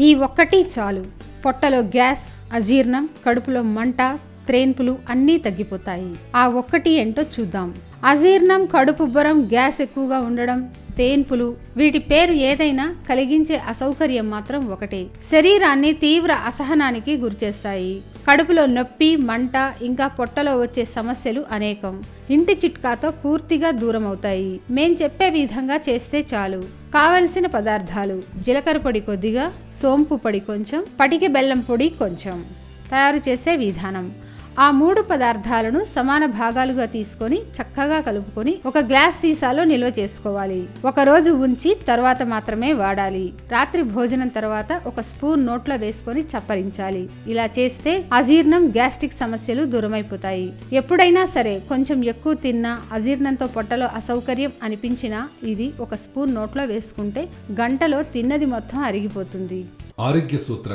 ఈ ఒక్కటి చాలు. పొట్టలో గ్యాస్ అజీర్ణం కడుపులో మంట త్రేన్పులు అన్నీ తగ్గిపోతాయి. ఆ ఒక్కటి ఏంటో చూద్దాం. అజీర్ణం కడుపుబ్బరం గ్యాస్ ఎక్కువగా ఉండడం తేన్పులు వీటి పేరు ఏదైనా కలిగించే అసౌకర్యం మాత్రం ఒకటే. శరీరాన్ని తీవ్ర అసహనానికి గురిచేస్తాయి. కడుపులో నొప్పి మంట ఇంకా పొట్టలో వచ్చే సమస్యలు అనేకం. ఇంటి చిట్కాతో పూర్తిగా దూరం అవుతాయి మేం చెప్పే విధంగా చేస్తే చాలు. కావలసిన పదార్థాలు. జీలకర్ర పొడి కొద్దిగా సోంపు పొడి కొంచెం పటికి బెల్లం పొడి కొంచెం. తయారు చేసే విధానం. ఆ మూడు పదార్థాలను సమాన భాగాలుగా తీసుకొని చక్కగా కలుపుకొని ఒక గ్లాస్ సీసాలో నిల్వ చేసుకోవాలి. ఒక రోజు ఉంచి తర్వాత మాత్రమే వాడాలి. రాత్రి భోజనం తర్వాత ఒక స్పూన్ నోట్లో వేసుకొని చప్పరించాలి. ఇలా చేస్తే అజీర్ణం గ్యాస్ట్రిక్ సమస్యలు దూరమైపోతాయి. ఎప్పుడైనా సరే కొంచెం ఎక్కువ తిన్నా అజీర్ణంతో పొట్టలో అసౌకర్యం అనిపించినా ఇది ఒక స్పూన్ నోట్లో వేసుకుంటే గంటలో తిన్నది మొత్తం అరిగిపోతుంది. ఆరోగ్య సూత్ర